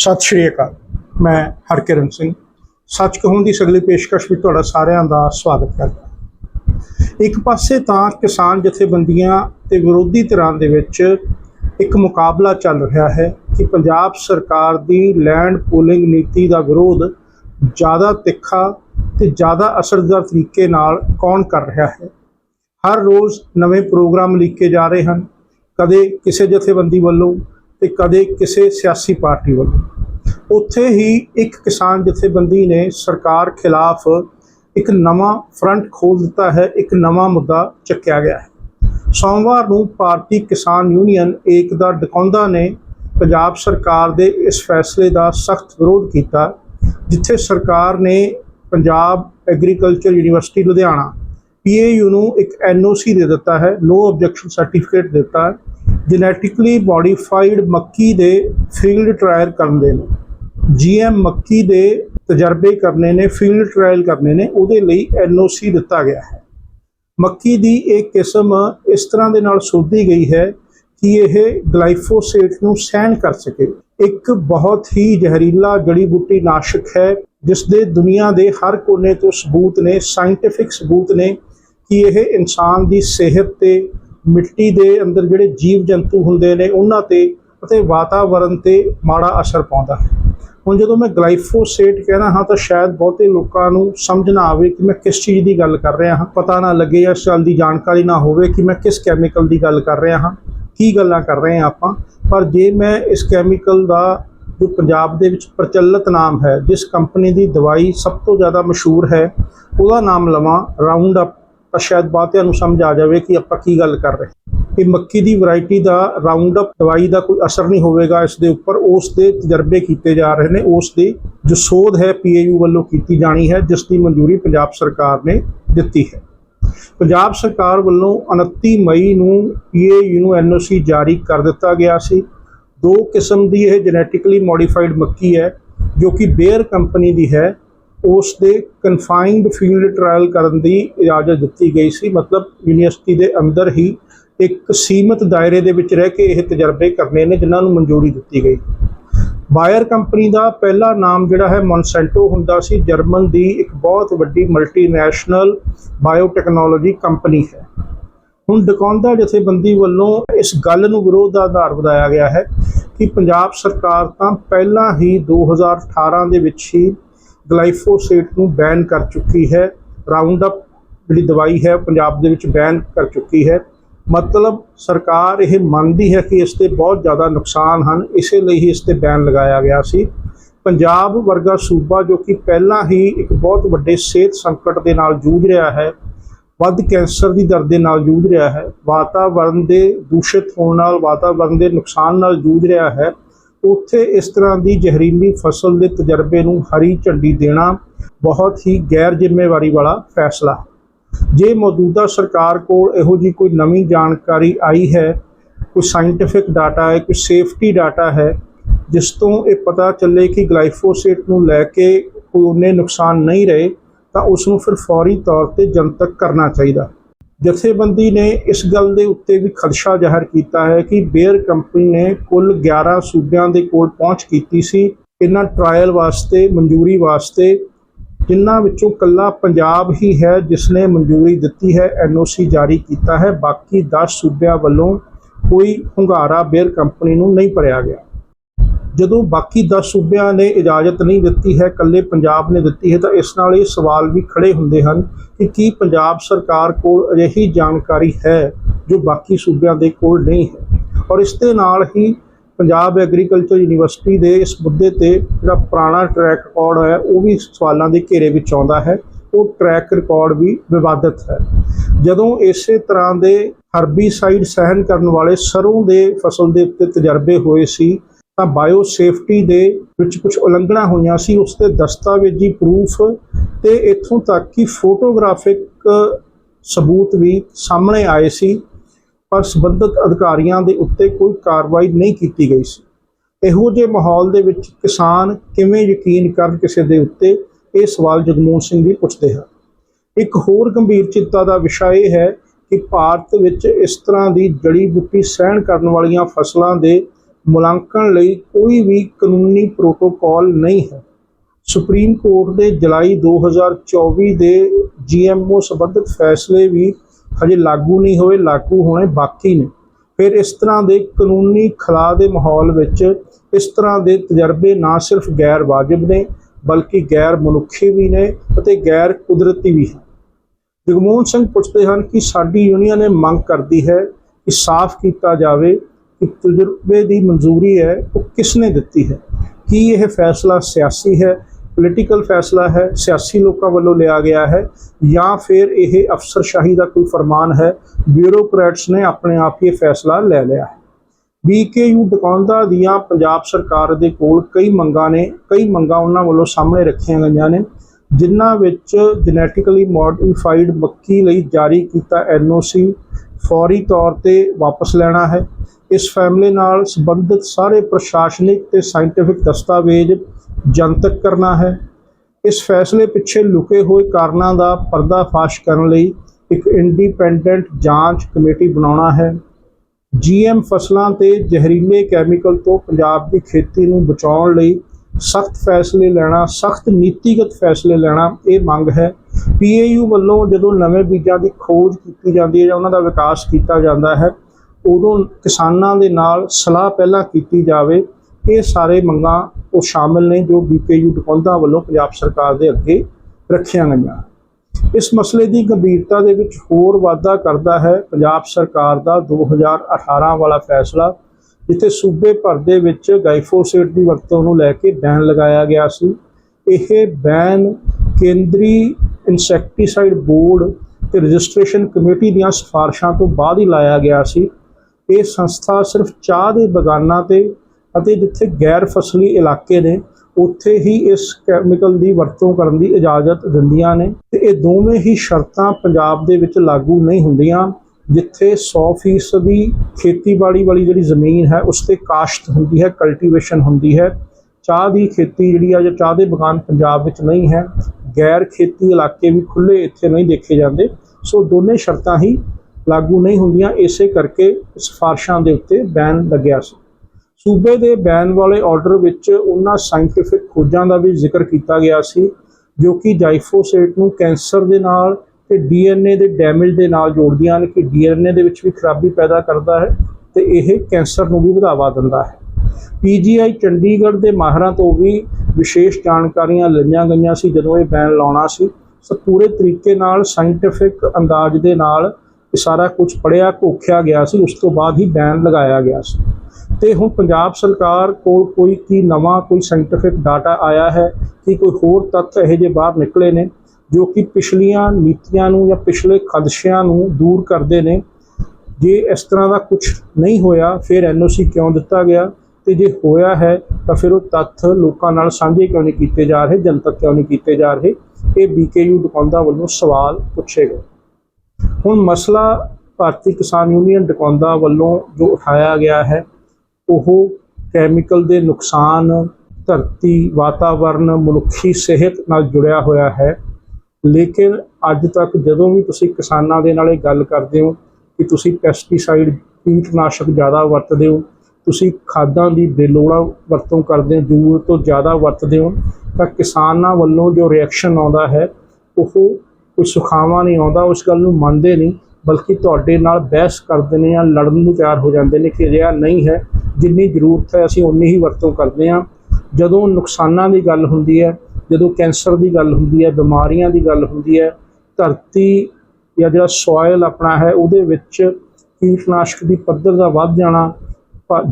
ਸਤਿ ਸ਼੍ਰੀ ਅਕਾਲ। ਮੈਂ ਹਰਕਿਰਨ ਸਿੰਘ। ਸੱਚ ਕਹੂੰ ਦੀ ਸਗਲੀ ਪੇਸ਼ਕਸ਼ ਵਿੱਚ ਤੁਹਾਡਾ ਸਾਰਿਆਂ ਦਾ ਸਵਾਗਤ ਕਰਦਾ ਇੱਕ ਪਾਸੇ ਤਾਂ ਕਿਸਾਨ ਜਥੇਬੰਦੀਆਂ ਤੇ ਵਿਰੋਧੀ ਧਿਰਾਂ ਦੇ ਵਿੱਚ ਇੱਕ ਮੁਕਾਬਲਾ ਚੱਲ ਰਿਹਾ ਹੈ ਕਿ ਪੰਜਾਬ ਸਰਕਾਰ ਦੀ ਲੈਂਡ ਪੂਲਿੰਗ ਨੀਤੀ ਦਾ ਵਿਰੋਧ ਜ਼ਿਆਦਾ ਤਿੱਖਾ ਤੇ ਜ਼ਿਆਦਾ ਅਸਰਦਾਰ ਤਰੀਕੇ ਨਾਲ ਕੌਣ ਕਰ ਰਿਹਾ ਹੈ? ਹਰ ਰੋਜ਼ ਨਵੇਂ ਪ੍ਰੋਗਰਾਮ ਲਿਖੇ ਜਾ ਰਹੇ ਹਨ। ਕਦੇ ਕਿਸੇ ਜਥੇਬੰਦੀ ਵੱਲੋਂ ਤੇ ਕਦੇ ਕਿਸੇ ਸਿਆਸੀ ਪਾਰਟੀ ਵੱਲੋਂ। ਉੱਥੇ ਹੀ ਇੱਕ ਕਿਸਾਨ ਜਥੇਬੰਦੀ ਨੇ ਸਰਕਾਰ ਖਿਲਾਫ ਇੱਕ ਨਵਾਂ ਫਰੰਟ ਖੋਲ ਦਿੱਤਾ ਹੈ, ਇੱਕ ਨਵਾਂ ਮੁੱਦਾ ਚੱਕਿਆ ਗਿਆ ਹੈ। ਸੋਮਵਾਰ ਨੂੰ ਭਾਰਤੀ ਕਿਸਾਨ ਯੂਨੀਅਨ ਏਕਤਾ ਡਕੌਂਦਾ ਨੇ ਪੰਜਾਬ ਸਰਕਾਰ ਦੇ ਇਸ ਫੈਸਲੇ ਦਾ ਸਖਤ ਵਿਰੋਧ ਕੀਤਾ, ਜਿੱਥੇ ਸਰਕਾਰ ਨੇ Punjab agriculture university Ludhiana PAU ਨੂੰ ਇੱਕ ਐਨਓਸੀ ਦੇ ਦਿੱਤਾ ਹੈ, ਨੋ ਆਬਜੈਕਸ਼ਨ ਸਰਟੀਫਿਕੇਟ ਦਿੱਤਾ ਹੈ। ਜੈਨੇਟਿਕਲੀ ਮੋਡੀਫਾਈਡ ਮੱਕੀ ਦੇ ਫੀਲਡ ਟ੍ਰਾਇਲ ਕਰਨ ਦੇ ਨੇ ਜੀਐਮ ਮੱਕੀ ਦੇ ਤਜਰਬੇ ਕਰਨੇ ਨੇ ਫੀਲਡ ਟ੍ਰਾਇਲ ਕਰਨੇ ਨੇ, ਉਹਦੇ ਲਈ ਐਨਓਸੀ ਦਿੱਤਾ ਗਿਆ ਹੈ। ਮੱਕੀ ਦੀ ਇਹ ਕਿਸਮ ਇਸ ਤਰ੍ਹਾਂ ਦੇ ਨਾਲ ਸੋਧੀ ਗਈ ਹੈ ਕਿ ਇਹ ਗਲਾਈਫੋਸੇਟ ਨੂੰ ਸਹਿਣ ਕਰ ਸਕੇ। ਇੱਕ ਬਹੁਤ ਹੀ ਜ਼ਹਿਰੀਲਾ ਜੜੀ ਬੂਟੀ ਨਾਸ਼ਕ ਹੈ ਜਿਸ ਦੇ ਦੁਨੀਆ ਦੇ ਹਰ ਕੋਨੇ ਤੋਂ ਸਬੂਤ ਨੇ ਸਾਇੰਟਿਫਿਕ ਸਬੂਤ ਨੇ ਕਿ ਇਹ ਇਨਸਾਨ ਦੀ ਸਿਹਤ ਤੇ ਮਿੱਟੀ ਦੇ ਅੰਦਰ ਜਿਹੜੇ ਜੀਵ ਜੰਤੂ ਹੁੰਦੇ ਨੇ, ਉਹਨਾਂ ਤੇ ਅਤੇ ਵਾਤਾਵਰਣ ਤੇ ਮਾੜਾ ਅਸਰ ਪਾਉਂਦਾ ਹੈ। ਹੁਣ ਜਦੋਂ ਮੈਂ ਗਲਾਈਫੋਸੇਟ ਕਹਿਣਾ ਹਾਂ, ਤਾਂ ਸ਼ਾਇਦ ਬਹੁਤੇ ਲੋਕਾਂ ਨੂੰ ਸਮਝ ਨਾ ਆਵੇ ਕਿ ਮੈਂ ਕਿਸ ਚੀਜ਼ ਦੀ ਗੱਲ ਕਰ ਰਿਹਾ ਹਾਂ। ਪਤਾ ਨਾ ਲੱਗੇ ਜਾਂ ਇਸ ਗੱਲ ਦੀ ਜਾਣਕਾਰੀ ਨਾ ਹੋਵੇ ਕਿ ਮੈਂ ਕਿਸ ਕੈਮੀਕਲ ਦੀ ਗੱਲ ਕਰ ਰਿਹਾ ਹਾਂ, ਕੀ ਗੱਲਾਂ ਕਰ ਰਹੇ ਹਾਂ ਆਪਾਂ। ਪਰ ਜੇ ਮੈਂ ਇਸ ਕੈਮੀਕਲ ਦਾ ਜੋ ਪੰਜਾਬ ਦੇ ਵਿੱਚ ਪ੍ਰਚਲਿਤ ਨਾਮ ਹੈ, ਜਿਸ ਕੰਪਨੀ ਦੀ ਦਵਾਈ ਸਭ ਤੋਂ ਜ਼ਿਆਦਾ ਮਸ਼ਹੂਰ ਹੈ, ਉਹਦਾ ਨਾਮ ਲਵਾਂ ਰਾਉਂਡ ਅਪ ਤਾਂ ਸ਼ਾਇਦ ਬਹੁਤਿਆਂ ਨੂੰ ਸਮਝ ਆ ਜਾਵੇ ਕਿ ਆਪਾਂ ਕੀ ਗੱਲ ਕਰ ਰਹੇ ਕਿ ਮੱਕੀ ਦੀ ਵੈਰਾਈਟੀ ਦਾ ਰਾਉਂਡ ਅਪ ਦਵਾਈ ਦਾ ਕੋਈ ਅਸਰ ਨਹੀਂ ਹੋਵੇਗਾ ਇਸ ਦੇ ਉੱਪਰ, ਉਸ ਦੇ ਤਜਰਬੇ ਕੀਤੇ ਜਾ ਰਹੇ ਨੇ, ਉਸ ਦੀ ਜੋ ਸੋਧ ਹੈ ਪੀਏਯੂ ਵੱਲੋਂ ਕੀਤੀ ਜਾਣੀ ਹੈ, ਜਿਸ ਦੀ ਮਨਜ਼ੂਰੀ ਪੰਜਾਬ ਸਰਕਾਰ ਨੇ ਦਿੱਤੀ ਹੈ। ਪੰਜਾਬ ਸਰਕਾਰ ਵੱਲੋਂ 29 ਮਈ ਨੂੰ ਪੀਏਯੂ ਨੂੰ ਐਨਓਸੀ ਜਾਰੀ ਕਰ ਦਿੱਤਾ ਗਿਆ ਸੀ। ਦੋ ਕਿਸਮ ਦੀ ਇਹ ਜੈਨੇਟਿਕਲੀ ਮੋਡੀਫਾਈਡ ਮੱਕੀ ਹੈ, ਜੋ ਕਿ ਬੇਅਰ ਕੰਪਨੀ ਦੀ ਹੈ ਉਸ ਦੇ ਕਨਫਾਈਨਡ ਫੀਲਡ ਟ੍ਰਾਇਲ ਕਰਨ ਦੀ ਇਜਾਜ਼ਤ ਦਿੱਤੀ ਗਈ ਸੀ। ਮਤਲਬ ਯੂਨੀਵਰਸਿਟੀ ਦੇ ਅੰਦਰ ਹੀ ਇੱਕ ਸੀਮਤ ਦਾਇਰੇ ਦੇ ਵਿੱਚ ਰਹਿ ਕੇ ਇਹ ਤਜਰਬੇ ਕਰਨੇ ਨੇ, ਜਿਨ੍ਹਾਂ ਨੂੰ ਮਨਜ਼ੂਰੀ ਦਿੱਤੀ ਗਈ। ਬਾਇਰ ਕੰਪਨੀ ਦਾ ਪਹਿਲਾ ਨਾਮ ਜਿਹੜਾ ਹੈ ਮੌਨਸੈਂਟੋ ਹੁੰਦਾ ਸੀ। ਜਰਮਨ ਦੀ ਇੱਕ ਬਹੁਤ ਵੱਡੀ ਮਲਟੀਨੈਸ਼ਨਲ ਬਾਇਓਟੈਕਨੋਲੋਜੀ ਕੰਪਨੀ ਹੈ। ਹੁਣ ਡਕੌਂਦਾ ਜਥੇਬੰਦੀ ਵੱਲੋਂ ਇਸ ਗੱਲ ਨੂੰ ਵਿਰੋਧ ਦਾ ਆਧਾਰ ਵਧਾਇਆ ਗਿਆ ਹੈ ਕਿ ਪੰਜਾਬ ਸਰਕਾਰ ਤਾਂ ਪਹਿਲਾਂ ਹੀ 2018 ਦੇ ਵਿੱਚ ਹੀ ਗਲਾਈਫੋਸੇਟ ਨੂੰ ਬੈਨ ਕਰ ਚੁੱਕੀ ਹੈ। ਰਾਉਂਡ ਅਪ ਜਿਹੜੀ ਦਵਾਈ ਹੈ, ਪੰਜਾਬ ਦੇ ਵਿੱਚ ਬੈਨ ਕਰ ਚੁੱਕੀ ਹੈ। ਮਤਲਬ ਸਰਕਾਰ ਇਹ ਮੰਨਦੀ ਹੈ ਕਿ ਇਸ ਤੇ ਬਹੁਤ ਜ਼ਿਆਦਾ ਨੁਕਸਾਨ ਹਨ। ਇਸੇ ਲਈ ਹੀ ਇਸ ਤੇ ਬੈਨ ਲਗਾਇਆ ਗਿਆ ਸੀ। ਪੰਜਾਬ ਵਰਗਾ ਸੂਬਾ ਜੋ ਕਿ ਪਹਿਲਾਂ ਹੀ ਇੱਕ ਬਹੁਤ ਵੱਡੇ ਸਿਹਤ ਸੰਕਟ ਦੇ ਨਾਲ ਜੂਝ ਰਿਹਾ ਹੈ, ਵੱਧ ਕੈਂਸਰ ਦੀ ਦਰ ਦੇ ਨਾਲ ਜੂਝ ਰਿਹਾ ਹੈ ਵਾਤਾਵਰਣ ਦੇ ਦੂਸ਼ਿਤ ਹੋਣ ਨਾਲ ਵਾਤਾਵਰਣ ਦੇ ਨੁਕਸਾਨ ਨਾਲ ਜੂਝ ਰਿਹਾ ਹੈ ਉੱਥੇ ਇਸ ਤਰ੍ਹਾਂ ਦੀ ਜ਼ਹਿਰੀਲੀ ਫਸਲ ਦੇ ਤਜਰਬੇ ਨੂੰ ਹਰੀ ਝੰਡੀ ਦੇਣਾ ਬਹੁਤ ਹੀ ਗੈਰ ਜ਼ਿੰਮੇਵਾਰੀ ਵਾਲਾ ਫੈਸਲਾ। ਜੇ ਮੌਜੂਦਾ ਸਰਕਾਰ ਕੋਲ ਇਹੋ ਜੀ ਕੋਈ ਨਵੀਂ ਜਾਣਕਾਰੀ ਆਈ ਹੈ, ਕੋਈ ਸਾਇੰਟਿਫਿਕ ਡਾਟਾ ਹੈ, ਕੋਈ ਸੇਫਟੀ ਡਾਟਾ ਹੈ, ਜਿਸ ਤੋਂ ਇਹ ਪਤਾ ਚੱਲੇ ਕਿ ਗਲਾਈਫੋਸੇਟ ਨੂੰ ਲੈ ਕੇ ਕੋਈ ਉਹਨੇ ਨੁਕਸਾਨ ਨਹੀਂ ਰਹੇ, ਤਾਂ ਉਸ ਨੂੰ ਫਿਰ ਫੌਰੀ ਤੌਰ ਤੇ ਜਨਤਕ ਕਰਨਾ ਚਾਹੀਦਾ। ਜਥੇਬੰਦੀ ਨੇ ਇਸ ਗੱਲ ਦੇ ਉੱਤੇ ਵੀ ਖਦਸ਼ਾ ਜ਼ਾਹਰ ਕੀਤਾ ਹੈ ਕਿ ਬੇਅਰ ਕੰਪਨੀ ਨੇ ਕੁੱਲ 11 ਸੂਬਿਆਂ ਦੇ ਕੋਲ ਪਹੁੰਚ ਕੀਤੀ ਸੀ। ਇਹਨਾਂ ਟ੍ਰਾਇਲ ਵਾਸਤੇ, ਮਨਜ਼ੂਰੀ ਵਾਸਤੇ, ਜਿਨ੍ਹਾਂ ਵਿੱਚੋਂ ਕੱਲਾ ਪੰਜਾਬ ਹੀ ਹੈ ਜਿਸ ਨੇ ਮਨਜ਼ੂਰੀ ਦਿੱਤੀ ਹੈ, ਐਨਓਸੀ ਜਾਰੀ ਕੀਤਾ ਹੈ। ਬਾਕੀ 10 ਸੂਬਿਆਂ ਵੱਲੋਂ ਕੋਈ ਹੁੰਗਾਰਾ ਬੇਅਰ ਕੰਪਨੀ ਨੂੰ ਨਹੀਂ ਭਰਿਆ ਗਿਆ। ਜਦੋਂ ਬਾਕੀ 10 ਸੂਬਿਆਂ ਨੇ ਇਜਾਜ਼ਤ ਨਹੀਂ ਦਿੱਤੀ ਹੈ, ਇਕੱਲੇ ਪੰਜਾਬ ਨੇ ਦਿੱਤੀ ਹੈ, ਤਾਂ ਇਸ ਨਾਲ ਇਹ ਸਵਾਲ ਵੀ ਖੜੇ ਹੁੰਦੇ ਹਨ ਕਿ ਕੀ ਪੰਜਾਬ ਸਰਕਾਰ ਕੋਲ ਅਜਿਹੀ ਜਾਣਕਾਰੀ ਹੈ ਜੋ ਬਾਕੀ ਸੂਬਿਆਂ ਦੇ ਕੋਲ ਨਹੀਂ ਹੈ। ਔਰ ਇਸ ਦੇ ਨਾਲ ਹੀ ਪੰਜਾਬ ਐਗਰੀਕਲਚਰ ਯੂਨੀਵਰਸਿਟੀ ਦੇ ਇਸ ਮੁੱਦੇ ਤੇ ਜਿਹੜਾ ਪੁਰਾਣਾ ਟਰੈਕ ਰਿਕਾਰਡ ਹੈ, ਉਹ ਵੀ ਸਵਾਲਾਂ ਦੇ ਘੇਰੇ ਵਿੱਚ ਆਉਂਦਾ ਹੈ। ਉਹ ਟਰੈਕ ਰਿਕਾਰਡ ਵੀ ਵਿਵਾਦਤ ਹੈ। ਜਦੋਂ ਇਸੇ ਤਰ੍ਹਾਂ ਦੇ ਹਰਬੀਸਾਈਡ ਸਹਿਣ ਕਰਨ ਵਾਲੇ ਸਰੋਂ ਦੇ ਫਸਲ ਦੇ ਉੱਤੇ ਤਜਰਬੇ ਹੋਏ ਸੀ ਤਾਂ ਬਾਇਓ ਸੇਫਟੀ ਦੇ ਵਿੱਚ ਕੁਝ ਉਲੰਘਣਾ ਹੋਈਆਂ ਸੀ, ਉਸ ਤੇ ਦਸਤਾਵੇਜ਼ੀ ਪ੍ਰੂਫ ਤੇ ਇੱਥੋਂ ਤੱਕ ਕਿ ਫੋਟੋਗ੍ਰਾਫਿਕ ਸਬੂਤ ਵੀ ਸਾਹਮਣੇ ਆਏ ਸੀ, ਪਰ ਸੰਬੰਧਿਤ ਅਧਿਕਾਰੀਆਂ ਦੇ ਉੱਤੇ ਕੋਈ ਕਾਰਵਾਈ ਨਹੀਂ ਕੀਤੀ ਗਈ ਸੀ। ਇਹੋ ਜਿਹੇ ਮਾਹੌਲ ਦੇ ਵਿੱਚ ਕਿਸਾਨ ਕਿਵੇਂ ਯਕੀਨ ਕਰਨ ਕਿਸੇ ਦੇ ਉੱਤੇ? ਇਹ ਸਵਾਲ ਜਗਮੋਹਨ ਸਿੰਘ ਜੀ ਪੁੱਛਦੇ ਹਨ। ਇੱਕ ਹੋਰ ਗੰਭੀਰ ਚਿੰਤਾ ਦਾ ਵਿਸ਼ਾ ਇਹ ਹੈ ਕਿ ਭਾਰਤ ਵਿੱਚ ਇਸ ਤਰ੍ਹਾਂ ਦੀ ਜੜੀ ਬੂਟੀ ਸਹਿਣ ਕਰਨ ਵਾਲੀਆਂ ਫਸਲਾਂ ਦੇ ਮੁਲਾਂਕਣ ਲਈ ਕੋਈ ਵੀ ਕਾਨੂੰਨੀ ਪ੍ਰੋਟੋਕਾਲ ਨਹੀਂ ਹੈ। ਸੁਪਰੀਮ ਕੋਰਟ ਦੇ ਜੁਲਾਈ 2024 ਦੇ ਜੀਐਮਓ ਸੰਬੰਧਿਤ ਫੈਸਲੇ ਵੀ ਹਜੇ ਲਾਗੂ ਨਹੀਂ ਹੋਏ, ਲਾਗੂ ਹੋਣੇ ਬਾਕੀ ਨੇ। ਫਿਰ ਇਸ ਤਰ੍ਹਾਂ ਦੇ ਕਾਨੂੰਨੀ ਖਲਾ ਦੇ ਮਾਹੌਲ ਵਿੱਚ ਇਸ ਤਰ੍ਹਾਂ ਦੇ ਤਜਰਬੇ ਨਾ ਸਿਰਫ ਗੈਰ ਵਾਜਬ ਨੇ, ਬਲਕਿ ਗੈਰ ਮਨੁੱਖੀ ਵੀ ਨੇ ਅਤੇ ਗੈਰ ਕੁਦਰਤੀ ਵੀ ਹਨ। ਜਗਮੋਹਨ ਸਿੰਘ ਪੁੱਛਦੇ ਹਨ ਕਿ ਸਾਡੀ ਯੂਨੀਅਨ ਇਹ ਮੰਗ ਕਰਦੀ ਹੈ ਕਿ ਸਾਫ਼ ਕੀਤਾ ਜਾਵੇ ਕਿ ਤਜਰਬੇ ਦੀ ਮਨਜ਼ੂਰੀ ਹੈ, ਉਹ ਕਿਸ ਨੇ ਦਿੱਤੀ ਹੈ? ਕੀ ਇਹ ਫੈਸਲਾ ਸਿਆਸੀ ਹੈ ਪੋਲੀਟੀਕਲ ਫੈਸਲਾ ਹੈ, ਸਿਆਸੀ ਲੋਕਾਂ ਵੱਲੋਂ ਲਿਆ ਗਿਆ ਹੈ ਜਾਂ ਫਿਰ ਇਹ ਅਫਸਰਸ਼ਾਹੀ ਦਾ ਕੋਈ ਫਰਮਾਨ ਹੈ ਬਿਊਰੋਕਰੈਟਸ ਨੇ ਆਪਣੇ ਆਪ ਹੀ ਇਹ ਫੈਸਲਾ ਲੈ ਲਿਆ ਹੈ? ਬੀਕੇਯੂ ਦੁਕਾਨਦਾਰ ਦੀਆਂ ਪੰਜਾਬ ਸਰਕਾਰ ਦੇ ਕੋਲ ਕਈ ਮੰਗਾਂ ਨੇ, ਕਈ ਮੰਗਾਂ ਉਹਨਾਂ ਵੱਲੋਂ ਸਾਹਮਣੇ ਰੱਖੀਆਂ ਗਈਆਂ ਨੇ। ਜਿਨ੍ਹਾਂ ਵਿੱਚ ਜੈਨੇਟਿਕਲੀ ਮੋਡੀਫਾਈਡ ਮੱਕੀ ਲਈ ਜਾਰੀ ਕੀਤਾ ਐਨਓਸੀ ਫੌਰੀ ਤੌਰ ਤੇ ਵਾਪਸ ਲੈਣਾ ਹੈ। ਇਸ ਫੈਮਲੇ ਨਾਲ ਸੰਬੰਧਿਤ ਸਾਰੇ ਪ੍ਰਸ਼ਾਸਨਿਕ ਤੇ ਸਾਇੰਟਿਫਿਕ ਦਸਤਾਵੇਜ਼ ਜਨਤਕ ਕਰਨਾ ਹੈ। ਇਸ ਫੈਸਲੇ ਪਿੱਛੇ ਲੁਕੇ ਹੋਏ ਕਾਰਨਾਂ ਦਾ ਪਰਦਾਫਾਸ਼ ਕਰਨ ਲਈ ਇੱਕ ਇੰਡੀਪੈਂਡੈਂਟ ਜਾਂਚ ਕਮੇਟੀ ਬਣਾਉਣਾ ਹੈ। ਜੀਐਮ ਫਸਲਾਂ ਤੇ ਜ਼ਹਿਰੀਲੇ ਕੈਮੀਕਲ ਤੋਂ ਪੰਜਾਬ ਦੀ ਖੇਤੀ ਨੂੰ ਬਚਾਉਣ ਲਈ ਸਖਤ ਫੈਸਲੇ ਲੈਣਾ, ਸਖਤ ਨੀਤੀਗਤ ਫੈਸਲੇ ਲੈਣਾ ਇਹ ਮੰਗ ਹੈ। ਪੀਏਯੂ ਵੱਲੋਂ ਜਦੋਂ ਨਵੇਂ ਬੀਜਾਂ ਦੀ ਖੋਜ ਕੀਤੀ ਜਾਂਦੀ ਹੈ ਜਾਂ ਉਹਨਾਂ ਦਾ ਵਿਕਾਸ ਕੀਤਾ ਜਾਂਦਾ ਹੈ, ਉਦੋਂ ਕਿਸਾਨਾਂ ਦੇ ਨਾਲ ਸਲਾਹ ਪਹਿਲਾਂ ਕੀਤੀ ਜਾਵੇ। ਇਹ ਸਾਰੇ ਮੰਗਾਂ ਉਹ ਸ਼ਾਮਲ ਨੇ ਜੋ ਬੀਕੇਯੂ ਡਕੌਂਦਾ ਵੱਲੋਂ ਪੰਜਾਬ ਸਰਕਾਰ ਦੇ ਅੱਗੇ ਰੱਖੀਆਂ ਗਈਆਂ। ਇਸ ਮਸਲੇ ਦੀ ਗੰਭੀਰਤਾ ਦੇ ਵਿੱਚ ਹੋਰ ਵਾਧਾ ਕਰਦਾ ਹੈ। ਪੰਜਾਬ ਸਰਕਾਰ ਦਾ 2018 ਵਾਲਾ ਫੈਸਲਾ ਜਿੱਥੇ ਸੂਬੇ ਭਰ ਦੇ ਵਿੱਚ ਗਾਈਫੋਸੇਟ ਦੀ ਵਰਤੋਂ ਨੂੰ ਲੈ ਕੇ ਬੈਨ ਲਗਾਇਆ ਗਿਆ ਸੀ। ਇਹ ਬੈਨ ਕੇਂਦਰੀ ਇਨਸੈਕਟੀਸਾਈਡ ਬੋਰਡ ਤੇ ਰਜਿਸਟ੍ਰੇਸ਼ਨ ਕਮੇਟੀ ਦੀਆਂ ਸਿਫਾਰਸ਼ਾਂ ਤੋਂ ਬਾਅਦ ਹੀ ਲਾਇਆ ਗਿਆ ਸੀ। ਇਹ ਸੰਸਥਾ ਸਿਰਫ ਚਾਹ ਦੇ ਬਗਾਨਾਂ ਤੇ ਅਤੇ ਜਿੱਥੇ ਗੈਰ ਫਸਲੀ ਇਲਾਕੇ ਨੇ, ਉੱਥੇ ਹੀ ਇਸ ਕੈਮੀਕਲ ਦੀ ਵਰਤੋਂ ਕਰਨ ਦੀ ਇਜਾਜ਼ਤ ਦਿੰਦੀਆਂ ਨੇ। ਤੇ ਇਹ ਦੋਵੇਂ ਹੀ ਸ਼ਰਤਾਂ ਪੰਜਾਬ ਦੇ ਵਿੱਚ ਲਾਗੂ ਨਹੀਂ ਹੁੰਦੀਆਂ। ਜਿੱਥੇ 100% ਦੀ ਖੇਤੀਬਾੜੀ ਵਾਲੀ ਜਿਹੜੀ ਜ਼ਮੀਨ ਹੈ, ਉਸ ਤੇ ਕਾਸ਼ਤ ਹੁੰਦੀ ਹੈ ਕਲਟੀਵੇਸ਼ਨ ਹੁੰਦੀ ਹੈ। ਚਾਹ ਦੀ ਖੇਤੀ ਜਿਹੜੀ ਆ, ਜਾਂ ਚਾਹ ਦੇ ਬਗਾਨ ਪੰਜਾਬ ਵਿੱਚ ਨਹੀਂ ਹੈ, ਗੈਰ ਖੇਤੀ ਇਲਾਕੇ ਵੀ ਖੁੱਲੇ ਇੱਥੇ ਨਹੀਂ ਦੇਖੇ ਜਾਂਦੇ। ਸੋ ਦੋਨੇ ਸ਼ਰਤਾਂ ਹੀ ਲਾਗੂ ਨਹੀਂ ਹੁੰਦੀਆਂ, ਇਸੇ ਕਰਕੇ ਸਿਫਾਰਸ਼ਾਂ ਦੇ ਉੱਤੇ ਬੈਨ ਲੱਗਿਆ ਸੀ। ਸੂਬੇ ਦੇ ਬੈਨ ਵਾਲੇ ਆਰਡਰ ਵਿੱਚ ਉਹਨਾਂ ਸਾਇੰਟਿਫਿਕ ਖੋਜਾਂ ਦਾ ਵੀ ਜ਼ਿਕਰ ਕੀਤਾ ਗਿਆ ਸੀ, ਜੋ ਕਿ ਜਾਈਫੋਸੇਟ ਨੂੰ ਕੈਂਸਰ ਦੇ ਨਾਲ ਤੇ ਡੀਐਨਏ ਦੇ ਡੈਮੇਜ ਦੇ ਨਾਲ ਜੋੜਦੀਆਂ ਨੇ ਕਿ ਡੀਐਨਏ ਦੇ ਵਿੱਚ ਵੀ ਖਰਾਬੀ ਪੈਦਾ ਕਰਦਾ ਹੈ ਤੇ ਇਹ ਕੈਂਸਰ ਨੂੰ ਵੀ ਵਧਾਵਾ ਦਿੰਦਾ ਹੈ। ਪੀਜੀਆਈ ਚੰਡੀਗੜ੍ਹ ਦੇ ਮਾਹਰਾਂ ਤੋਂ ਵੀ ਵਿਸ਼ੇਸ਼ ਜਾਣਕਾਰੀਆਂ ਲਈਆਂ ਗਈਆਂ ਸੀ ਜਦੋਂ ਇਹ ਬੈਨ ਲਾਉਣਾ ਸੀ। ਸੋ ਪੂਰੇ ਤਰੀਕੇ ਨਾਲ ਸਾਇੰਟਿਫਿਕ ਅੰਦਾਜ਼ ਦੇ ਨਾਲ ਇਹ ਸਾਰਾ ਕੁਝ ਪੜਿਆ ਘੋਖਿਆ ਗਿਆ ਸੀ। ਉਸ ਤੋਂ ਬਾਅਦ ਹੀ ਬੈਨ ਲਗਾਇਆ ਗਿਆ ਸੀ। ਤੇ ਹੁਣ ਪੰਜਾਬ ਸਰਕਾਰ ਕੋਲ ਕੋਈ ਕੀ ਨਵਾਂ ਕੋਈ ਸਾਇੰਟਿਫਿਕ ਡਾਟਾ ਆਇਆ ਹੈ ਕਿ ਕੋਈ ਹੋਰ ਤੱਥ ਇਹੋ ਜਿਹੇ ਬਾਹਰ ਨਿਕਲੇ ਨੇ? ਜੋ ਕਿ ਪਿਛਲੀਆਂ ਨੀਤੀਆਂ ਨੂੰ ਜਾਂ ਪਿਛਲੇ ਖਦਸ਼ਿਆਂ ਨੂੰ ਦੂਰ ਕਰਦੇ ਨੇ। ਜੇ ਇਸ ਤਰ੍ਹਾਂ ਦਾ ਕੁਝ ਨਹੀਂ ਹੋਇਆ, ਫਿਰ ਐਨਓਸੀ ਕਿਉਂ ਦਿੱਤਾ ਗਿਆ? ਤੇ ਜੇ ਹੋਇਆ ਹੈ, ਤਾਂ ਫਿਰ ਉਹ ਤੱਥ ਲੋਕਾਂ ਨਾਲ ਸਾਂਝੇ ਕਿਉਂ ਨਹੀਂ ਕੀਤੇ ਜਾ ਰਹੇ? ਜਨਤਕ ਕਿਉਂ ਨਹੀਂ ਕੀਤੇ ਜਾ ਰਹੇ? ਇਹ ਬੀਕੇਯੂ ਡਕੌਂਦਾ ਵੱਲੋਂ ਸਵਾਲ ਪੁੱਛੇ ਗਏ। ਹੁਣ ਮਸਲਾ ਭਾਰਤੀ ਕਿਸਾਨ ਯੂਨੀਅਨ ਡਕੌਂਦਾ ਵੱਲੋਂ ਜੋ ਉਠਾਇਆ ਗਿਆ ਹੈ, ਉਹ ਕੈਮੀਕਲ ਦੇ ਨੁਕਸਾਨ, ਧਰਤੀ ਵਾਤਾਵਰਣ ਮਨੁੱਖੀ ਸਿਹਤ ਨਾਲ ਜੁੜਿਆ ਹੋਇਆ ਹੈ। ਲੇਕਿਨ ਅੱਜ ਤੱਕ ਜਦੋਂ ਵੀ ਤੁਸੀਂ ਕਿਸਾਨਾਂ ਦੇ ਨਾਲ ਇਹ ਗੱਲ ਕਰਦੇ ਹੋ ਕਿ ਤੁਸੀਂ ਪੈਸਟੀਸਾਈਡ ਕੀਟਨਾਸ਼ਕ ਜ਼ਿਆਦਾ ਵਰਤਦੇ ਹੋ, ਤੁਸੀਂ ਖਾਦਾਂ ਦੀ ਬੇਲੋੜਾ ਵਰਤੋਂ ਕਰਦੇ ਹੋ ਜ਼ਰੂਰਤ ਤੋਂ ਜ਼ਿਆਦਾ ਵਰਤਦੇ ਹੋ, ਤਾਂ ਕਿਸਾਨਾਂ ਵੱਲੋਂ ਜੋ ਰਿਐਕਸ਼ਨ ਆਉਂਦਾ ਹੈ, ਉਹ ਕੋਈ ਸੁਖਾਵਾਂ ਨਹੀਂ ਆਉਂਦਾ, ਉਸ ਗੱਲ ਨੂੰ ਮੰਨਦੇ ਨਹੀਂ, ਬਲਕਿ ਤੁਹਾਡੇ ਨਾਲ ਬਹਿਸ ਕਰਦੇ ਨੇ ਜਾਂ ਲੜਨ ਨੂੰ ਤਿਆਰ ਹੋ ਜਾਂਦੇ ਨੇ ਕਿ ਅਜਿਹਾ ਨਹੀਂ ਹੈ, ਜਿੰਨੀ ਜ਼ਰੂਰਤ ਹੈ ਅਸੀਂ ਉਨੀ ਹੀ ਵਰਤੋਂ ਕਰਦੇ ਹਾਂ। ਜਦੋਂ ਨੁਕਸਾਨਾਂ ਦੀ ਗੱਲ ਹੁੰਦੀ ਹੈ, ਜਦੋਂ ਕੈਂਸਰ ਦੀ ਗੱਲ ਹੁੰਦੀ ਹੈ, ਬਿਮਾਰੀਆਂ ਦੀ ਗੱਲ ਹੁੰਦੀ ਹੈ, ਧਰਤੀ ਜਾਂ ਜਿਹੜਾ ਸੋਇਲ ਆਪਣਾ ਹੈ, ਉਹਦੇ ਵਿੱਚ ਕੀਟਨਾਸ਼ਕ ਦੀ ਪੱਧਰ ਦਾ ਵੱਧ ਜਾਣਾ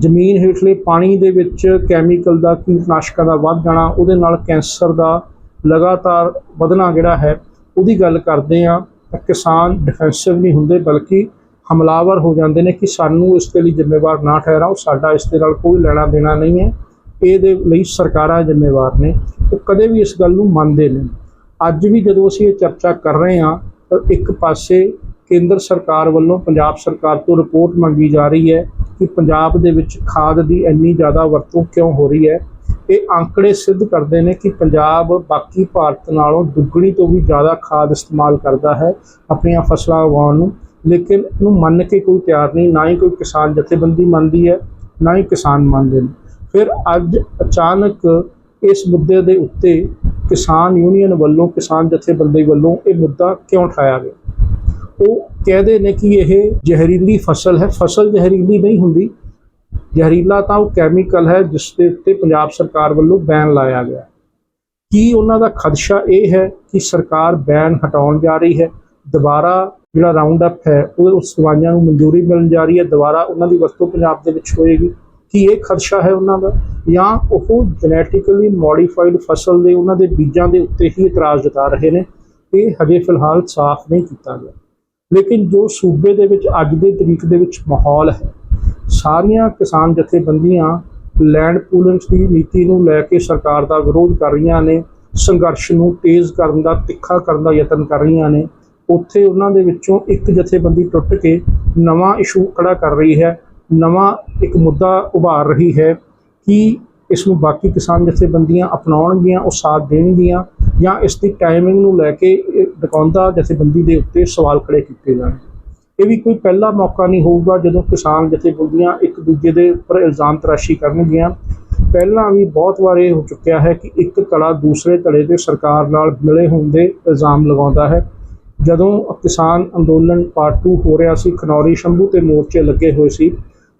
ਜ਼ਮੀਨ ਹੇਠਲੇ ਪਾਣੀ ਦੇ ਵਿੱਚ ਕੈਮੀਕਲ ਦਾ, ਕੀਟਨਾਸ਼ਕਾਂ ਦਾ ਵੱਧ ਜਾਣਾ, ਉਹਦੇ ਨਾਲ ਕੈਂਸਰ ਦਾ ਲਗਾਤਾਰ ਵਧਣਾ ਜਿਹੜਾ ਹੈ, ਉਹਦੀ ਗੱਲ ਕਰਦੇ ਆ ਤਾਂ ਕਿਸਾਨ ਡਿਫੈਂਸਿਵ ਨਹੀਂ ਹੁੰਦੇ, ਬਲਕਿ ਹਮਲਾਵਰ ਹੋ ਜਾਂਦੇ ਨੇ ਕਿ ਸਾਨੂੰ ਇਸ ਦੇ ਲਈ ਜ਼ਿੰਮੇਵਾਰ ਨਾ ਠਹਿਰਾਓ, ਸਾਡਾ ਇਸ ਦੇ ਨਾਲ ਕੋਈ ਲੈਣਾ ਦੇਣਾ ਨਹੀਂ ਹੈ। ਇਹਦੇ ਲਈ ਸਰਕਾਰਾਂ ਜ਼ਿੰਮੇਵਾਰ ਨੇ ਉਹ ਕਦੇ ਵੀ ਇਸ ਗੱਲ ਨੂੰ ਮੰਨਦੇ ਨਹੀਂ। ਅੱਜ ਵੀ ਜਦੋਂ ਅਸੀਂ ਇਹ ਚਰਚਾ ਕਰ ਰਹੇ ਹਾਂ, ਤਾਂ ਇੱਕ ਪਾਸੇ ਕੇਂਦਰ ਸਰਕਾਰ ਵੱਲੋਂ ਪੰਜਾਬ ਸਰਕਾਰ ਤੋਂ ਰਿਪੋਰਟ ਮੰਗੀ ਜਾ ਰਹੀ ਹੈ ਕਿ ਪੰਜਾਬ ਦੇ ਵਿੱਚ ਖਾਦ ਦੀ ਇੰਨੀ ਜ਼ਿਆਦਾ ਵਰਤੋਂ ਕਿਉਂ ਹੋ ਰਹੀ ਹੈ। ਇਹ ਅੰਕੜੇ ਸਿੱਧ ਕਰਦੇ ਨੇ ਕਿ ਪੰਜਾਬ ਬਾਕੀ ਭਾਰਤ ਨਾਲੋਂ ਦੁੱਗਣੀ ਤੋਂ ਵੀ ਜ਼ਿਆਦਾ ਖਾਦ ਇਸਤੇਮਾਲ ਕਰਦਾ ਹੈ ਆਪਣੀਆਂ ਫਸਲਾਂ ਉਗਾਉਣ ਨੂੰ। ਲੇਕਿਨ ਇਹਨੂੰ ਮੰਨ ਕੇ ਕੋਈ ਤਿਆਰ ਨਹੀਂ, ਨਾ ਹੀ ਕੋਈ ਕਿਸਾਨ ਜਥੇਬੰਦੀ ਮੰਨਦੀ ਹੈ, ਨਾ ਹੀ ਕਿਸਾਨ ਮੰਨਦੇ ਨੇ। ਫਿਰ ਅੱਜ ਅਚਾਨਕ ਇਸ ਮੁੱਦੇ ਦੇ ਉੱਤੇ ਕਿਸਾਨ ਯੂਨੀਅਨ ਵੱਲੋਂ, ਕਿਸਾਨ ਜਥੇਬੰਦੀ ਵੱਲੋਂ ਇਹ ਮੁੱਦਾ ਕਿਉਂ ਉਠਾਇਆ ਗਿਆ? ਉਹ ਕਹਿੰਦੇ ਨੇ ਕਿ ਇਹ ਜ਼ਹਿਰੀਲੀ ਫਸਲ ਹੈ। ਫਸਲ ਜ਼ਹਿਰੀਲੀ ਨਹੀਂ ਹੁੰਦੀ। ਜ਼ਹਿਰੀਲਾ ਤਾਂ ਉਹ ਕੈਮੀਕਲ ਹੈ ਜਿਸ ਦੇ ਉੱਤੇ ਪੰਜਾਬ ਸਰਕਾਰ ਵੱਲੋਂ ਬੈਨ ਲਾਇਆ ਗਿਆ। ਕੀ ਉਹਨਾਂ ਦਾ ਖਦਸ਼ਾ ਇਹ ਹੈ ਕਿ ਸਰਕਾਰ ਬੈਨ ਹਟਾਉਣ ਜਾ ਰਹੀ ਹੈ? ਦੁਬਾਰਾ ਜਿਹੜਾ ਰਾਉਂਡ ਅਪ ਹੈ, ਉਹ ਉਸ ਦਵਾਈਆਂ ਨੂੰ ਮਨਜ਼ੂਰੀ ਮਿਲਣ ਜਾ ਰਹੀ ਹੈ। ਦੁਬਾਰਾ ਉਹਨਾਂ ਦੀ ਵਰਤੋਂ ਪੰਜਾਬ ਦੇ ਵਿੱਚ ਹੋਏਗੀ। ਕਿ ਇਹ ਖਦਸ਼ਾ ਹੈ ਉਹਨਾਂ ਦਾ ਜਾਂ ਉਹ ਜੈਨੇਟਿਕਲੀ ਮੋਡੀਫਾਈਡ ਫਸਲ ਦੇ ਉਹਨਾਂ ਦੇ ਬੀਜਾਂ ਦੇ ਉੱਤੇ ਹੀ ਇਤਰਾਜ਼ ਜਤਾ ਰਹੇ ਨੇ, ਇਹ ਹਜੇ ਫਿਲਹਾਲ ਸਾਫ਼ ਨਹੀਂ ਕੀਤਾ ਗਿਆ। ਲੇਕਿਨ ਜੋ ਸੂਬੇ ਦੇ ਵਿੱਚ ਅੱਜ ਦੇ ਤਰੀਕ ਦੇ ਵਿੱਚ ਮਾਹੌਲ ਹੈ, ਸਾਰੀਆਂ ਕਿਸਾਨ ਜਥੇਬੰਦੀਆਂ ਲੈਂਡ ਪੂਲਿੰਗ ਦੀ ਨੀਤੀ ਨੂੰ ਲੈ ਕੇ ਸਰਕਾਰ ਦਾ ਵਿਰੋਧ ਕਰ ਰਹੀਆਂ ਨੇ, ਸੰਘਰਸ਼ ਨੂੰ ਤੇਜ਼ ਕਰਨ ਦਾ, ਤਿੱਖਾ ਕਰਨ ਦਾ ਯਤਨ ਕਰ ਰਹੀਆਂ ਨੇ, ਉੱਥੇ ਉਹਨਾਂ ਦੇ ਵਿੱਚੋਂ ਇੱਕ ਜਥੇਬੰਦੀ ਟੁੱਟ ਕੇ ਨਵਾਂ ਇਸ਼ੂ ਖੜਾ ਕਰ ਰਹੀ ਹੈ। ਨਵਾਂ ਇੱਕ ਮੁੱਦਾ ਉਭਾਰ ਰਹੀ ਹੈ ਕਿ ਇਸ ਨੂੰ ਬਾਕੀ ਕਿਸਾਨ ਜਥੇਬੰਦੀਆਂ ਅਪਣਾਉਣਗੀਆਂ, ਉਹ ਸਾਥ ਦੇਣਗੀਆਂ ਜਾਂ ਇਸ ਦੀ ਟਾਈਮਿੰਗ ਨੂੰ ਲੈ ਕੇ ਇਹ ਦੁਕਾਨਦਾਰ ਜਥੇਬੰਦੀ ਦੇ ਉੱਤੇ ਸਵਾਲ ਖੜੇ ਕੀਤੇ ਜਾਣ। ਇਹ ਵੀ ਕੋਈ ਪਹਿਲਾ ਮੌਕਾ ਨਹੀਂ ਹੋਊਗਾ ਜਦੋਂ ਕਿਸਾਨ ਜਥੇਬੰਦੀਆਂ ਇੱਕ ਦੂਜੇ ਦੇ ਉੱਪਰ ਇਲਜ਼ਾਮ ਤਰਾਸ਼ੀ ਕਰਨਗੀਆਂ। ਪਹਿਲਾਂ ਵੀ ਬਹੁਤ ਵਾਰ ਇਹ ਹੋ ਚੁੱਕਿਆ ਹੈ ਕਿ ਇੱਕ ਧੜਾ ਦੂਸਰੇ ਧੜੇ ਦੇ ਸਰਕਾਰ ਨਾਲ ਮਿਲੇ ਹੋਣ ਦੇ ਇਲਜ਼ਾਮ ਲਗਾਉਂਦਾ ਹੈ। ਜਦੋਂ ਕਿਸਾਨ ਅੰਦੋਲਨ ਪਾਰਟ 2 ਹੋ ਰਿਹਾ ਸੀ, ਖਨੌਰੀ ਸ਼ੰਭੂ ਤੇ ਮੋਰਚੇ ਲੱਗੇ ਹੋਏ ਸੀ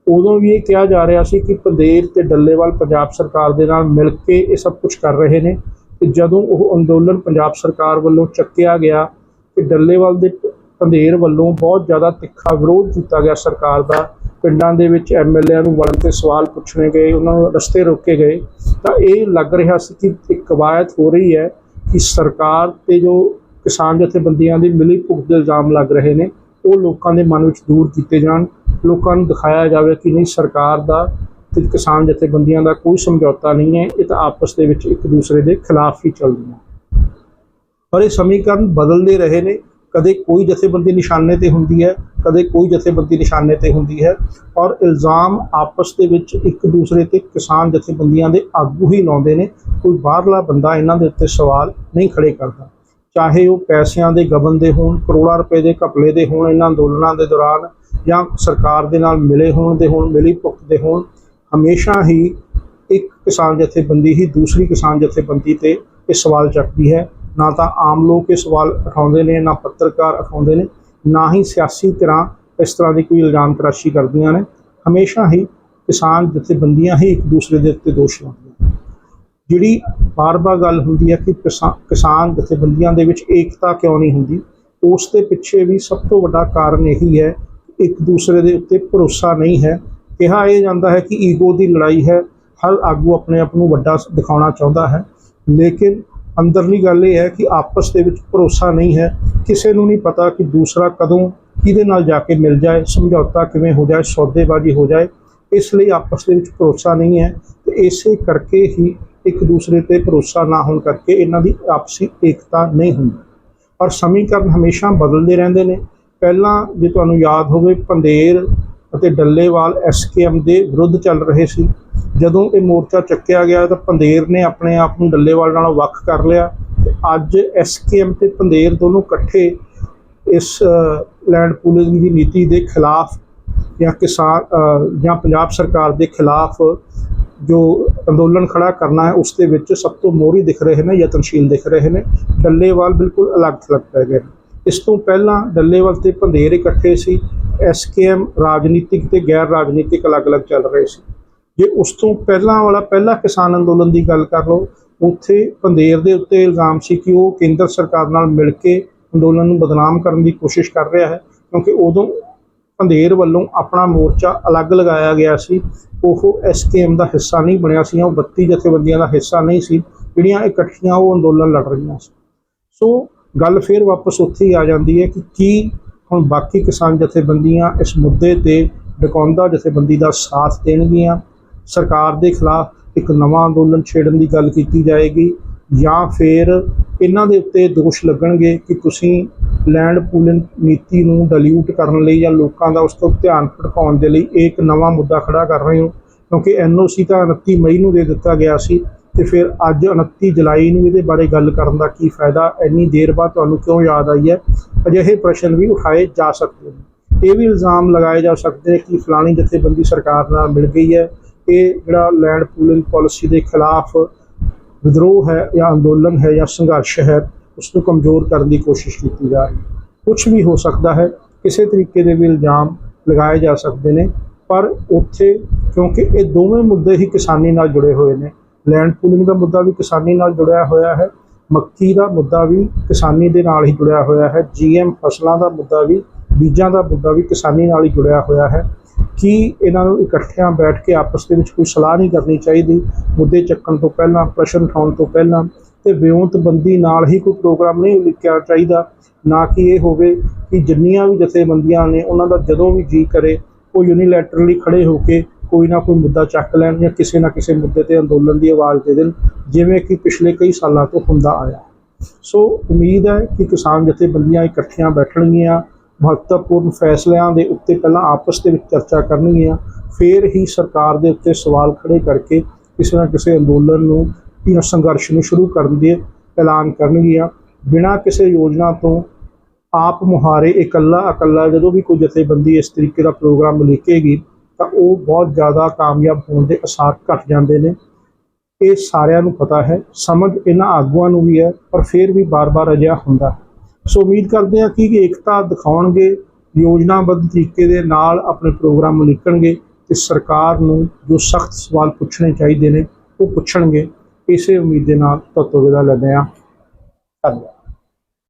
ਉਦੋਂ ਵੀ ਇਹ ਕਿਹਾ ਜਾ ਰਿਹਾ ਸੀ ਕਿ ਪੰਦੇਰ ਤੇ ਡੱਲੇਵਾਲ ਪੰਜਾਬ ਸਰਕਾਰ ਦੇ ਨਾਲ ਮਿਲ ਕੇ ਇਹ ਸਭ ਕੁਝ ਕਰ ਰਹੇ ਨੇ। ਤੇ ਜਦੋਂ ਉਹ ਅੰਦੋਲਨ ਪੰਜਾਬ ਸਰਕਾਰ ਵੱਲੋਂ ਚੱਕਿਆ ਗਿਆ ਤੇ ਡੱਲੇਵਾਲ ਦੇ ਪੰਦੇਰ ਵੱਲੋਂ ਬਹੁਤ ਜ਼ਿਆਦਾ ਤਿੱਖਾ ਵਿਰੋਧ ਕੀਤਾ ਗਿਆ ਸਰਕਾਰ ਦਾ, ਪਿੰਡਾਂ ਦੇ ਵਿੱਚ ਐਮਐਲਏਆਂ ਨੂੰ ਵੜਨ ਤੇ ਸਵਾਲ ਪੁੱਛਣੇ ਗਏ, ਉਹਨਾਂ ਨੂੰ ਰਸਤੇ ਰੋਕੇ ਗਏ, ਤਾਂ ਇਹ ਲੱਗ ਰਿਹਾ ਸੀ ਕਿ ਇੱਕ ਕਵਾਇਤ ਹੋ ਰਹੀ ਹੈ ਕਿ ਸਰਕਾਰ ਤੇ ਜੋ ਕਿਸਾਨ ਜਥੇਬੰਦੀਆਂ ਦੀ ਮਿਲੀ ਭੁਗਤ ਦੇ ਇਲਜ਼ਾਮ ਲੱਗ ਰਹੇ ਨੇ ਉਹ ਲੋਕਾਂ ਦੇ ਮਨ ਵਿੱਚ ਦੂਰ ਕੀਤੇ ਜਾਣ, ਲੋਕਾਂ ਨੂੰ ਦਿਖਾਇਆ ਜਾਵੇ ਕਿ ਨਹੀਂ, ਸਰਕਾਰ ਦਾ ਤੇ ਕਿਸਾਨ ਜਥੇਬੰਦੀਆਂ ਦਾ ਕੋਈ ਸਮਝੌਤਾ ਨਹੀਂ ਹੈ। ਇਹ ਤਾਂ ਆਪਸ ਦੇ ਵਿੱਚ ਇੱਕ ਦੂਸਰੇ ਦੇ ਖਿਲਾਫ ਹੀ ਚੱਲਦੀਆਂ ਪਰ ਇਹ ਸਮੀਕਰਨ ਬਦਲਦੇ ਰਹੇ ਨੇ। ਕਦੇ ਕੋਈ ਜਥੇਬੰਦੀ ਨਿਸ਼ਾਨੇ ਤੇ ਹੁੰਦੀ ਹੈ, ਕਦੇ ਕੋਈ ਜਥੇਬੰਦੀ ਨਿਸ਼ਾਨੇ ਤੇ ਹੁੰਦੀ ਹੈ ਔਰ ਇਲਜ਼ਾਮ ਆਪਸ ਦੇ ਵਿੱਚ ਇੱਕ ਦੂਸਰੇ ਤੇ ਕਿਸਾਨ ਜਥੇਬੰਦੀਆਂ ਦੇ ਆਗੂ ਹੀ ਲਾਉਂਦੇ ਨੇ। ਕੋਈ ਬਾਹਰਲਾ ਬੰਦਾ ਇਹਨਾਂ ਦੇ ਉੱਤੇ ਸਵਾਲ ਨਹੀਂ ਖੜੇ ਕਰਦਾ। ਚਾਹੇ ਉਹ ਪੈਸਿਆਂ ਦੇ ਗਬਨ ਦੇ ਹੋਣ, ਕਰੋੜਾਂ ਰੁਪਏ ਦੇ ਘਪਲੇ ਦੇ ਹੋਣ ਇਹਨਾਂ ਅੰਦੋਲਨਾਂ ਦੇ ਦੌਰਾਨ ਜਾਂ ਸਰਕਾਰ ਦੇ ਨਾਲ ਮਿਲੇ ਹੋਣ ਦੇ ਹੋਣ, ਮਿਲੀ ਭੁਗਤ ਦੇ ਹੋਣ, ਹਮੇਸ਼ਾ ਹੀ ਇੱਕ ਕਿਸਾਨ ਜਥੇਬੰਦੀ ਹੀ ਦੂਸਰੀ ਕਿਸਾਨ ਜਥੇਬੰਦੀ ਤੇ ਇਹ ਸਵਾਲ ਚੱਕਦੀ ਹੈ। ਨਾ ਤਾਂ ਆਮ ਲੋਕ ਇਹ ਸਵਾਲ ਉਠਾਉਂਦੇ ਨੇ, ਨਾ ਪੱਤਰਕਾਰ ਉਠਾਉਂਦੇ ਨੇ, ਨਾ ਹੀ ਸਿਆਸੀ ਧਿਰਾਂ ਇਸ ਤਰ੍ਹਾਂ ਦੀ ਕੋਈ ਇਲਜ਼ਾਮ ਤਰਾਸ਼ੀ ਕਰਦੀਆਂ ਨੇ। ਹਮੇਸ਼ਾ ਹੀ ਕਿਸਾਨ ਜਥੇਬੰਦੀਆਂ ਹੀ ਇੱਕ ਦੂਸਰੇ ਦੇ ਉੱਤੇ ਦੋਸ਼ ਲਾਉਂਦੀਆਂ ਜਿਹੜੀ ਬਾਰ-ਬਾਰ ਗੱਲ ਹੁੰਦੀ ਹੈ ਕਿ ਕਿਸਾ- ਕਿਸਾਨ ਜਥੇਬੰਦੀਆਂ ਦੇ ਵਿੱਚ ਏਕਤਾ ਕਿਉਂ ਨਹੀਂ ਹੁੰਦੀ? ਉਸ ਦੇ ਪਿੱਛੇ ਵੀ ਸਭ ਤੋਂ ਵੱਡਾ ਕਾਰਨ ਇਹੀ ਹੈ, ਇੱਕ ਦੂਸਰੇ ਦੇ ਉੱਤੇ ਭਰੋਸਾ ਨਹੀਂ ਹੈ। ਕਿਹਾ ਇਹ ਜਾਂਦਾ ਹੈ ਕਿ ਈਗੋ ਦੀ ਲੜਾਈ ਹੈ, ਹਰ ਆਗੂ ਆਪਣੇ ਆਪ ਨੂੰ ਵੱਡਾ ਦਿਖਾਉਣਾ ਚਾਹੁੰਦਾ ਹੈ। ਲੇਕਿਨ ਅੰਦਰਲੀ ਗੱਲ ਇਹ ਹੈ ਕਿ ਆਪਸ ਦੇ ਵਿੱਚ ਭਰੋਸਾ ਨਹੀਂ ਹੈ। ਕਿਸੇ ਨੂੰ ਨਹੀਂ ਪਤਾ ਕਿ ਦੂਸਰਾ ਕਦੋਂ ਕਿਹਦੇ ਨਾਲ ਜਾ ਕੇ ਮਿਲ ਜਾਏ, ਸਮਝੌਤਾ ਕਿਵੇਂ ਹੋ ਜਾਏ, ਸੌਦੇਬਾਜ਼ੀ ਹੋ ਜਾਏ। ਇਸ ਲਈ ਆਪਸ ਦੇ ਵਿੱਚ ਭਰੋਸਾ ਨਹੀਂ ਹੈ ਤੇ ਇਸੇ ਕਰਕੇ ਹੀ ਇੱਕ ਦੂਸਰੇ ਤੇ ਭਰੋਸਾ ਨਾ ਹੋਣ ਕਰਕੇ ਇਹਨਾਂ ਦੀ ਆਪਸੀ ਏਕਤਾ ਨਹੀਂ ਹੁੰਦੀ। ਔਰ ਸਮੀਕਰਨ ਹਮੇਸ਼ਾ ਬਦਲਦੇ ਰਹਿੰਦੇ ਨੇ। ਪਹਿਲਾਂ ਜੇ ਤੁਹਾਨੂੰ ਯਾਦ ਹੋਵੇ ਪੰਦੇਰ ਅਤੇ ਡੱਲੇਵਾਲ ਐਸਕੇਐਮ ਦੇ ਵਿਰੁੱਧ ਚੱਲ ਰਹੇ ਸੀ। ਜਦੋਂ ਇਹ ਮੋਰਚਾ ਚੱਕਿਆ ਗਿਆ ਤਾਂ ਪੰਦੇਰ ਨੇ ਆਪਣੇ ਆਪ ਨੂੰ ਡੱਲੇਵਾਲ ਨਾਲੋਂ ਵੱਖ ਕਰ ਲਿਆ ਤੇ ਅੱਜ ਐਸਕੇਐਮ ਤੇ ਪੰਦੇਰ ਦੋਨੋਂ ਇਕੱਠੇ ਇਸ ਲੈਂਡ ਪੂਲਿੰਗ ਦੀ ਨੀਤੀ ਦੇ ਖਿਲਾਫ ਜਾਂ ਕਿਸਾਨ ਜਾਂ ਪੰਜਾਬ ਸਰਕਾਰ ਦੇ ਖਿਲਾਫ ਜੋ ਅੰਦੋਲਨ ਖੜਾ ਕਰਨਾ ਹੈ, ਉਸ ਦੇ ਵਿੱਚ ਸਭ ਤੋਂ ਮੋਹਰੀ ਦਿਖ ਰਹੇ ਨੇ, ਯਤਨਸ਼ੀਲ ਦਿਖ ਰਹੇ ਨੇ। ਡੱਲੇਵਾਲ ਬਿਲਕੁਲ ਅਲੱਗ ਥਲੱਗ ਪੈ ਗਏ ਨੇ। ਇਸ ਤੋਂ ਪਹਿਲਾਂ ਡੱਲੇਵਾਲ ਤੇ ਪੰਧੇਰ ਇਕੱਠੇ ਸੀ। ਐਸਕੇਐਮ ਰਾਜਨੀਤਿਕ ਤੇ ਗੈਰ ਰਾਜਨੀਤਿਕ ਅਲੱਗ-ਅਲੱਗ ਚੱਲ ਰਹੇ ਸੀ। ਜੇ ਉਸ ਤੋਂ ਪਹਿਲਾਂ ਵਾਲਾ ਪਹਿਲਾ ਕਿਸਾਨ ਅੰਦੋਲਨ ਦੀ ਗੱਲ ਕਰ ਲਓ, ਉੱਥੇ ਪੰਧੇਰ ਦੇ ਉੱਤੇ ਇਲਜ਼ਾਮ ਸੀ ਕਿ ਉਹ ਕੇਂਦਰ ਸਰਕਾਰ ਨਾਲ ਮਿਲ ਕੇ ਅੰਦੋਲਨ ਨੂੰ ਬਦਨਾਮ ਕਰਨ ਦੀ ਕੋਸ਼ਿਸ਼ ਕਰ ਰਿਹਾ ਹੈ, ਕਿਉਂਕਿ ਉਦੋਂ ਪੰਧੇਰ ਵੱਲੋਂ ਆਪਣਾ ਮੋਰਚਾ ਅਲੱਗ ਲਗਾਇਆ ਗਿਆ ਸੀ। ਉਹ ਐਸਕੇਐਮ ਦਾ ਹਿੱਸਾ ਨਹੀਂ ਬਣਿਆ ਸੀ, ਉਹ 32 ਜਥੇਬੰਦੀਆਂ ਦਾ ਹਿੱਸਾ ਨਹੀਂ ਸੀ। ਜਿਹੜੀਆਂ ਇਕੱਠੀਆਂ ਉਹ ਅੰਦੋਲਨ ਲੜ ਰਹੀਆਂ ਸੀ। ਸੋ ਗੱਲ ਫਿਰ ਵਾਪਸ ਉੱਥੇ ਹੀ ਆ ਜਾਂਦੀ ਹੈ ਕਿ ਕੀ ਹੁਣ ਬਾਕੀ ਕਿਸਾਨ ਜਥੇਬੰਦੀਆਂ ਇਸ ਮੁੱਦੇ ਤੇ ਡਕੌਂਦਾ ਜਥੇਬੰਦੀ ਦਾ ਸਾਥ ਦੇਣਗੀਆਂ? ਸਰਕਾਰ ਦੇ ਖਿਲਾਫ ਇੱਕ ਨਵਾਂ ਅੰਦੋਲਨ ਛੇੜਨ ਦੀ ਗੱਲ ਕੀਤੀ ਜਾਏਗੀ ਜਾਂ ਫਿਰ ਇਹਨਾਂ ਦੇ ਉੱਤੇ ਦੋਸ਼ ਲੱਗਣਗੇ ਕਿ ਤੁਸੀਂ ਲੈਂਡ ਪੂਲਿੰਗ ਨੀਤੀ ਨੂੰ ਡਿਲੂਟ ਕਰਨ ਲਈ ਜਾਂ ਲੋਕਾਂ ਦਾ ਉਸ ਤੋਂ ਧਿਆਨ ਭਟਕਾਉਣ ਦੇ ਲਈ ਇਹ ਇੱਕ ਨਵਾਂ ਮੁੱਦਾ ਖੜਾ ਕਰ ਰਹੇ ਹੋ, ਕਿਉਂਕਿ ਐਨਓਸੀ ਤਾਂ 29 ਮਈ ਨੂੰ ਦੇ ਦਿੱਤਾ ਗਿਆ ਸੀ ਤੇ ਫਿਰ ਅੱਜ 29 ਜੁਲਾਈ ਨੂੰ ਇਹਦੇ ਬਾਰੇ ਗੱਲ ਕਰਨ ਦਾ ਕੀ ਫਾਇਦਾ? ਇੰਨੀ ਦੇਰ ਬਾਅਦ ਤੁਹਾਨੂੰ ਕਿਉਂ ਯਾਦ ਆਈ ਹੈ? ਅਜਿਹੇ ਪ੍ਰਸ਼ਨ ਵੀ ਉਠਾਏ ਜਾ ਸਕਦੇ ਨੇ। ਇਹ ਵੀ ਇਲਜ਼ਾਮ ਲਗਾਏ ਜਾ ਸਕਦੇ ਨੇ ਕਿ ਫਲਾਣੀ ਜਥੇਬੰਦੀ ਸਰਕਾਰ ਨਾਲ ਮਿਲ ਗਈ ਹੈ। ਇਹ ਜਿਹੜਾ ਲੈਂਡ ਪੂਲਿੰਗ ਪਾਲਿਸੀ ਦੇ ਖਿਲਾਫ ਵਿਦਰੋਹ ਹੈ ਜਾਂ ਅੰਦੋਲਨ ਹੈ ਜਾਂ ਸੰਘਰਸ਼ ਹੈ ਉਸ ਨੂੰ ਕਮਜ਼ੋਰ ਕਰਨ ਦੀ ਕੋਸ਼ਿਸ਼ ਕੀਤੀ ਜਾ ਰਹੀ ਕੁਝ ਵੀ ਹੋ ਸਕਦਾ ਹੈ, ਕਿਸੇ ਤਰੀਕੇ ਦੇ ਵੀ ਇਲਜ਼ਾਮ ਲਗਾਏ ਜਾ ਸਕਦੇ ਨੇ, ਪਰ ਉੱਥੇ, ਕਿਉਂਕਿ ਇਹ ਦੋਵੇਂ ਮੁੱਦੇ ਹੀ ਕਿਸਾਨੀ ਨਾਲ ਜੁੜੇ ਹੋਏ ਨੇ। ਲੈਂਡ ਪੂਲਿੰਗ ਦਾ ਮੁੱਦਾ ਵੀ ਕਿਸਾਨੀ ਨਾਲ ਜੁੜਿਆ ਹੋਇਆ ਹੈ, ਮੱਕੀ ਦਾ ਮੁੱਦਾ ਵੀ ਕਿਸਾਨੀ ਦੇ ਨਾਲ ਹੀ ਜੁੜਿਆ ਹੋਇਆ ਹੈ, ਜੀਐਮ ਫਸਲਾਂ ਦਾ ਮੁੱਦਾ ਵੀ, ਬੀਜਾਂ ਦਾ ਮੁੱਦਾ ਵੀ ਕਿਸਾਨੀ ਨਾਲ ਹੀ ਜੁੜਿਆ ਹੋਇਆ ਹੈ। ਕੀ ਇਹਨਾਂ ਨੂੰ ਇਕੱਠਿਆਂ ਬੈਠ ਕੇ ਆਪਸ ਦੇ ਵਿੱਚ ਕੋਈ ਸਲਾਹ ਨਹੀਂ ਕਰਨੀ ਚਾਹੀਦੀ? ਮੁੱਦੇ ਚੱਕਣ ਤੋਂ ਪਹਿਲਾਂ, ਪ੍ਰਸ਼ਨ ਉਠਾਉਣ ਤੋਂ ਪਹਿਲਾਂ ਤੇ ਵਿਉਂਤਬੰਦੀ ਨਾਲ ਹੀ ਕੋਈ ਪ੍ਰੋਗਰਾਮ ਨਹੀਂ ਉਲੀਕਿਆ ਚਾਹੀਦਾ, ਨਾ ਕਿ ਇਹ ਹੋਵੇ ਕਿ ਜਿੰਨੀਆਂ ਵੀ ਜਥੇਬੰਦੀਆਂ ਨੇ ਉਹਨਾਂ ਦਾ ਜਦੋਂ ਵੀ ਜੀ ਕਰੇ, ਉਹ ਯੂਨੀਲੈਟਰਲੀ ਖੜੇ ਹੋ ਕੇ ਕੋਈ ਨਾ ਕੋਈ ਮੁੱਦਾ ਚੱਕ ਲੈਣ ਜਾਂ ਕਿਸੇ ਨਾ ਕਿਸੇ ਮੁੱਦੇ ਤੇ ਅੰਦੋਲਨ ਦੀ ਆਵਾਜ਼ ਦੇ ਦੇਣ, ਜਿਵੇਂ ਕਿ ਪਿਛਲੇ ਕਈ ਸਾਲਾਂ ਤੋਂ ਹੁੰਦਾ ਆਇਆ। ਸੋ ਉਮੀਦ ਹੈ ਕਿ ਕਿਸਾਨ ਜਥੇਬੰਦੀਆਂ ਇਕੱਠੀਆਂ ਬੈਠਣਗੀਆਂ ਮਹੱਤਵਪੂਰਨ ਫੈਸਲਿਆਂ ਦੇ ਉੱਤੇ ਪਹਿਲਾਂ ਆਪਸ ਦੇ ਵਿੱਚ ਚਰਚਾ ਕਰਨਗੀਆਂ, ਫਿਰ ਹੀ ਸਰਕਾਰ ਦੇ ਉੱਤੇ ਸਵਾਲ ਖੜੇ ਕਰਕੇ ਕਿਸੇ ਨਾ ਕਿਸੇ ਅੰਦੋਲਨ ਨੂੰ, ਜਾਂ ਸੰਘਰਸ਼ ਨੂੰ ਸ਼ੁਰੂ ਕਰਨ ਦੇ ਐਲਾਨ ਕਰਨਗੀਆਂ। ਬਿਨਾਂ ਕਿਸੇ ਯੋਜਨਾ ਤੋਂ ਆਪ ਮੁਹਾਰੇ ਇਕੱਲਾ ਇਕੱਲਾ ਜਦੋਂ ਵੀ ਕੋਈ ਜਥੇਬੰਦੀ ਇਸ ਤਰੀਕੇ ਦਾ ਪ੍ਰੋਗਰਾਮ ਲਿਖੇਗੀ ਤਾਂ ਉਹ ਬਹੁਤ ਜ਼ਿਆਦਾ ਕਾਮਯਾਬ ਹੋਣ ਦੇ ਅਸਾਰ ਘਟ ਜਾਂਦੇ ਨੇ। ਇਹ ਸਾਰਿਆਂ ਨੂੰ ਪਤਾ ਹੈ, ਸਮਝ ਇਹਨਾਂ ਆਗੂਆਂ ਨੂੰ ਵੀ ਹੈ, ਪਰ ਫਿਰ ਵੀ ਬਾਰ-ਬਾਰ ਅਜਿਹਾ ਹੁੰਦਾ ਹੈ। ਸੋ ਉਮੀਦ ਕਰਦੇ ਹਾਂ ਕਿ ਏਕਤਾ ਦਿਖਾਉਣਗੇ ਯੋਜਨਾਬੱਧ ਤਰੀਕੇ ਦੇ ਨਾਲ ਆਪਣੇ ਪ੍ਰੋਗਰਾਮ ਲਿਖਣਗੇ ਤੇ ਸਰਕਾਰ ਨੂੰ ਜੋ ਸਖਤ ਸਵਾਲ ਪੁੱਛਣੇ ਚਾਹੀਦੇ ਨੇ, ਉਹ ਪੁੱਛਣਗੇ। ਇਸੇ ਉਮੀਦ ਦੇ ਨਾਲ ਤੁਹਾਤੋਂ ਵਿਦਾ ਲੈਂਦੇ ਹਾਂ। ਧੰਨਵਾਦ।